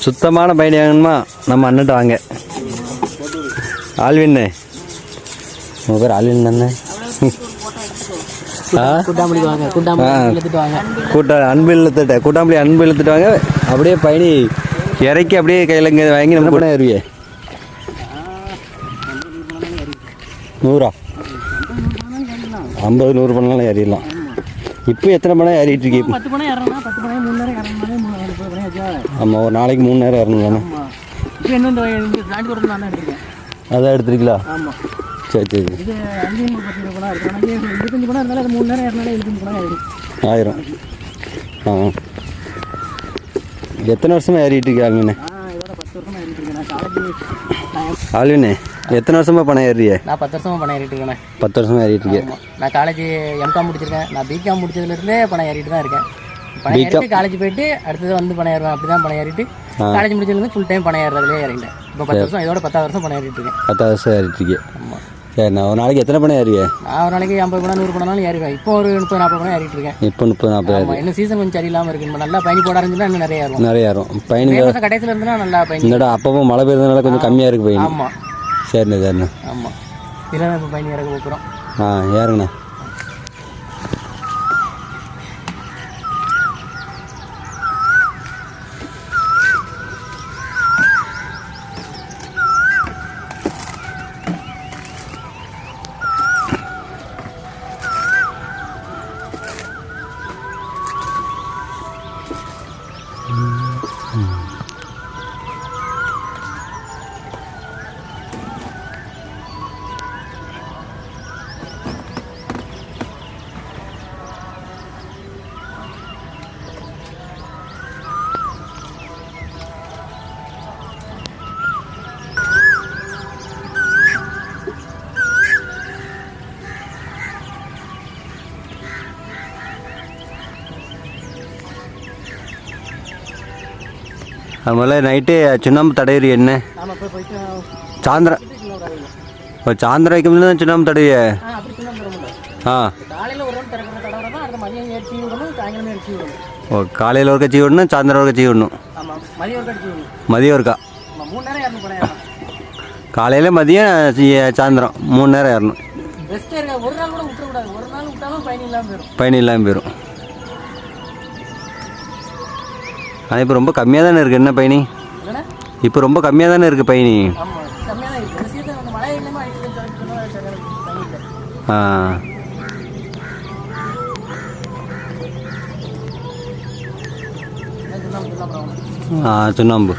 சுத்தமான பயணி வாங்கணுமா நம்ம அண்ணன்ட்ட வாங்க. ஆல்வின்னு உங்கள் பேர் ஆல்வின் தானே? ஆ? கூட்டாமடி வாங்க கூட்டாமடி ஆ. எடுத்துட்டு வாங்க. கூட்ட அன்பு இழுத்துட்ட. கூட்டாம்பளி அன்பு இழுத்துட்டு வாங்க. அப்படியே பயணி இறக்கி அப்படியே கையில் இங்கே வாங்கி நம்ம கூட. ஏறுவியே? நூறா? ஐம்பது நூறு பண்ணாலும் ஏறிடலாம். இப்போ எத்தனை மணி நேரம் ஏறிட்டு இருக்கீங்க பத்து மணி இறங்கணும் பத்து மணி மூணு நேரம் இறங்கினாலே மூணு ஆமாம் ஒரு நாளைக்கு மூணு நேரம் ஆமாம் இப்போ என்ன இந்த தாண்டி வரணும் நான் எடுத்துருக்கேன். அதான் எடுத்துருக்கீங்களா? ஆமாம் சரி சரி. இது அஞ்சு பத்து ரூபா கூட இருக்கு இருபத்தஞ்சு பணம் இருந்தாலும் அது மூணு நேரம் இறங்கினாலே இருபத்தஞ்சு பணம் ஆயிடும் ஆயிரம். ஆ. எத்தனை வருஷமாக ஏறிட்டு இருக்கீங்க ஆல்வினே ஆல்வினே எத்தனை வருஷமாக பணம் ஏறுறிய நான் பத்து வருஷமா பணம் ஏறிட்டு இருக்கேன் பத்து வருஷமாக ஏறிட்டு ஆமாம் நான் காலேஜ் எம்காம் முடிச்சிருக்கேன். நான் பிகாம் முடிச்சதுலேருந்தே பணம் ஏறிட்டு தான் இருக்கேன். பணம் ஏறிட்டு காலேஜ் போயிட்டு அடுத்தது வந்து பணம் ஏறுவேன். அப்படி தான் பணம் ஏறிட்டு காலேஜ் முடிச்சதுலேருந்து ஃபுல் டைம் பணம் ஏறுறதுலேயே இறங்கிட்டேன் இப்போ பத்து வருஷம் இதோட பத்தாவது வருஷம் பணம் ஏறிட்டு இருக்கேன். பத்தாவது வருஷம் ஏறிட்டு இருக்கீங்க. ஆமாம் சரி நான் ஒரு நாளைக்கு எத்தனை பணம் ஏறிய நான் ஒரு நாளைக்கு ஐம்பது பணம் நூறு பணம்னாலும் ஏறிவேன். இப்போ ஒரு முப்பது நாற்பது பணம் ஏறிட்டு இருக்கேன். இப்போ முப்பது நாற்பது இன்னும் சீசன் கொஞ்சம் சரியில்லாமல் இருக்கு. இப்போ நல்லா பயணி போட ஆரம்பிச்சுன்னா இன்னும் நிறைய ஏறும் நிறைய ஏறும் பயணி கடைசியில் இருந்துன்னா நல்லா பயணி அப்பப்போ மழை பெய்யறதுனால கொஞ்சம் கம்மியாக இருக்கு பயணி. ஆமாம் சரிண்ணே சரிண்ணே. ஆமாம் இதில் தான் இப்போ பயணி இறக்க போகிறோம் ஆ ஏறுங்கண்ணே அது முதல்ல நைட்டு சுண்ணாம்பு தடவிரு என்ன? இப்போ சாயந்தரம். இப்போ சாயந்தரம் தான் சுண்ணாம்பு தடவிய? ஆ தர முடியல ஆ. தான் அடிச்சு விடணும் ஓ காலையில் ஒரு கட்சி விடணும் சாயந்தரம் ஒரு கட்சி விடணும். மதியம் ஒருக்கா? காலையில் மதியம் சாயந்தரம் மூணு நேரம் ஏறணும். பயணி இல்லாமல் போயிடும் ஆனால் இப்போ ரொம்ப கம்மியாக தானே இருக்குது என்ன பயணி இப்போ ரொம்ப கம்மியாக தானே இருக்குது பயணி ஆ. ஆ சுண்ணாம்பு.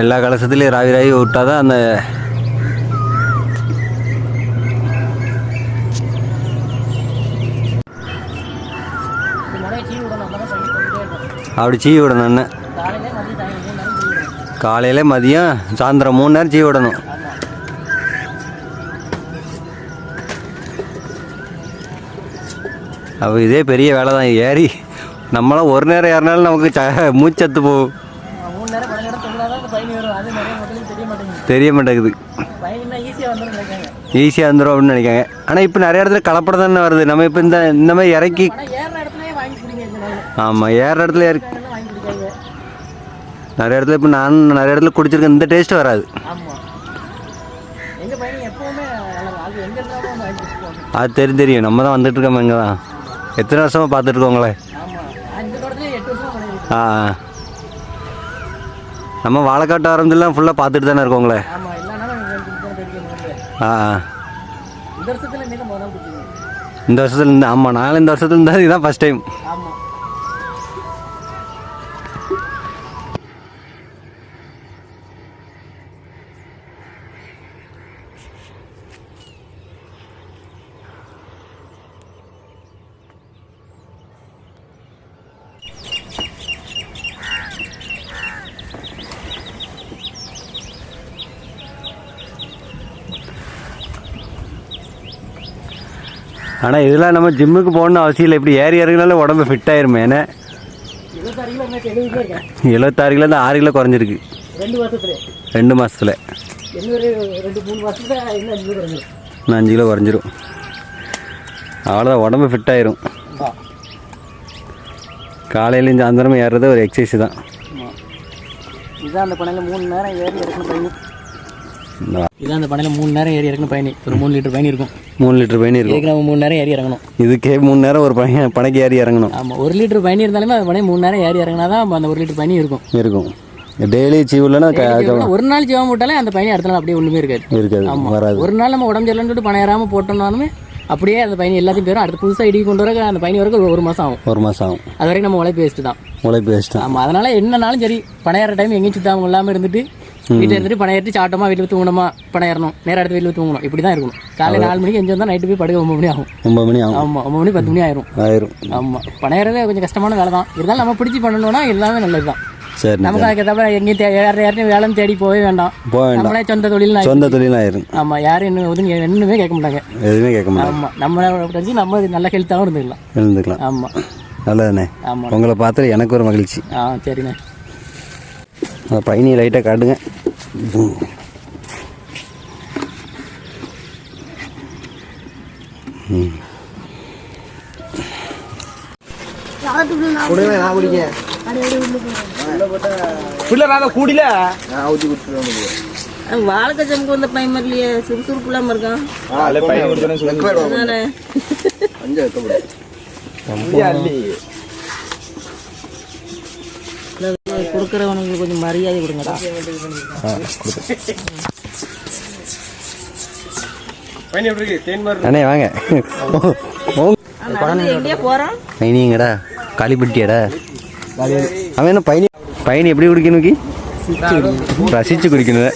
எல்லா கலசத்துலேயும் ராவி ராவி விட்டால் தான் அந்த அப்படி சீ விடணும் என்ன? காலையில் மதியம் சாயந்தரம் மூணு நேரம் சீ விடணும். அப்போ இதே பெரிய வேலை தான் ஏறி நம்மளாம் ஒரு நேரம் ஏறினாலும் நமக்கு ச மூச்சத்து போகும். தெரிய மாட்டேங்குது. ஈஸியாக வந்துடும் ஈஸியாக வந்துடும் அப்படின்னு நினைக்காங்க ஆனால் இப்போ நிறைய இடத்துல கலப்படம் தானே வருது. நம்ம இப்போ இந்த இந்த மாதிரி இறக்கி ஆனால் ஏறுற இடத்துலயே வாங்கி குடிங்க இந்த நாள் ஆமாம் ஏறுற இடத்துல குடிக்காங்க நிறைய இடத்துல இப்போ நான் நிறைய இடத்துல குடிச்சிருக்கேன். இந்த டேஸ்ட் வராது. அது தெரியும் தெரியும். நம்ம தான் வந்துட்டு இருக்கோம் இங்கே தான். எத்தனை வருஷமாக பண்ணியிருக்கேன் ஆ. நம்ம வாழைக்காட்டு ஆரம்பத்துலாம் ஃபுல்லாக பார்த்துட்டு தானே இருக்கோங்களே ஆ இந்த வருஷத்தில் இந்த ஆமாம் நான் இந்த வருஷத்துல இருந்தால் இதுதான் ஃபஸ்ட் டைம் ஆமாம் ஆனால் இதெல்லாம் நம்ம ஜிம்முக்கு போகணும்னு அவசியம் இல்லை. இப்படி ஏறி இறங்கினாலும் உடம்பு ஃபிட் ஆயிருமே ஏன்னா எழுபத்தாறு கிலோ என்ன? எழுபத்தாறு ஆறு கிலோ குறைஞ்சிருக்கு. ரெண்டு மாதத்தில் இன்னும் அஞ்சு கிலோ குறைஞ்சிரும். அவ்வளோதான் உடம்பு ஃபிட் ஆயிரும். காலையிலையும் சாயந்தரமும் ஏறுறது ஒரு எக்ஸசைஸ் தான். இதான் அந்த பணியில் மூணு நேரம் ஏறி எடுக்கணும் இதான் அந்த பனையில் மூணு நேரம் ஏறி இறக்கணும் பயணி. ஒரு மூணு லிட்டர் பயணி இருக்கும். மூணு லிட்டர் பயணி இருக்கும். ஏற்கனவே மூணு நேரம் ஏறி இறங்கணும். இதுக்கே மூணு நேரம் ஒரு பையன் பனைக்கு ஏறி இறங்கணும். ஆமாம் ஒரு லிட்டர் பயணி இருந்தாலுமே அது பனை மூணு நேரம் ஏறி இறங்கினா தான் அந்த ஒரு லிட்டர் பயணி இருக்கும். இருக்கும். டெய்லி சீவ் இல்லைன்னா க- அதுக்கப்புறம் ஒரு நாள் ஜீவம் போட்டாலே அந்த பயணி அடுத்த நாள் அப்படியே ஒன்றுமே இருக்காது. இருக்காது வராது. ஒரு நாள் நம்ம உடம்பு சரியில்லைன்னு சொல்லிட்டு பணம் ஏறாமல் போட்டோம்னாலுமே அப்படியே அந்த பயணி எல்லாத்தையும் பேரும் அடுத்து புதுசாக இடி கொண்டு வர அந்த பயணி வரைக்கும் ஒரு மாதம் ஆகும். ஒரு மாதம் ஆகும். அது வரைக்கும் நம்ம உழைப்பு வேஸ்ட்டு தான். உழைப்பு வேஸ்ட்டாக ஆமாம் அதனால என்னனாலும் சரி பணம் ஏற டைம் எங்கேயும் சுத்தாமல் இல்லாமல் இருந்துட்டு வீட்டில் இருந்துட்டு பணம் ஏறிட்டு சாட்டமா வீட்டில் தூங்கணுமா பணம் ஏறணும். நேரம் அடுத்து வீட்டில் தூங்கணும். இப்படி தான் இருக்கணும். காலையில் நாலு மணிக்கு எஞ்சி வந்தால் நைட்டு போய் படுக்க ஒம்பது மணி ஆகும். ஒம்பது மணி ஆகும். ஆமாம் ஒம்பது மணி பத்து மணி ஆயிரும். ஆயிரும். ஆமாம் பணம் ஏறதே கொஞ்சம் கஷ்டமான வேலை தான். இருந்தாலும் நம்ம பிடிச்சி பண்ணணும்னா எல்லாமே நல்லது தான் சரி நமக்கு அதுக்கேற்ற எங்கேயும் தே- யார் யாரையும் வேலைன்னு தேடி போகவே வேண்டாம். போக வேண்டாம். நம்மளே சொந்த தொழில் சொந்த தொழில் ஆயிரும் ஆமாம் யாரும் என்ன ஒதுங்க என்னமே கேட்க மாட்டாங்க. எதுவுமே கேட்க மாட்டேன் ஆமாம் நம்ம தெரிஞ்சு நம்ம நல்ல ஹெல்த்தாகவும் இருந்துக்கலாம். எழுந்துக்கலாம் ஆமாம் நல்லதுண்ணே. ஆமாம் உங்களை பார்த்து எனக்கு ஒரு மகிழ்ச்சி. ஆ சரிண்ணே. அந்த பயணியை லைட்டாக காட்டுங்க. ம். வாழ்க்கை ஜம்க்கு வந்த பையன் மாதிரிலையே சுறுசுறுப்பு. இல்லாம இருக்கான் அதானே கொடுக்குறவனுக்கு கொஞ்சம் மரியாதை கொடுங்கடா. அண்ணே வாங்க. பயணிங்கடா காளிப்பட்டியாடா அவன் என்ன பயணி பயணி எப்படி குடிக்கணும் ரசிச்சு குடிக்கணும்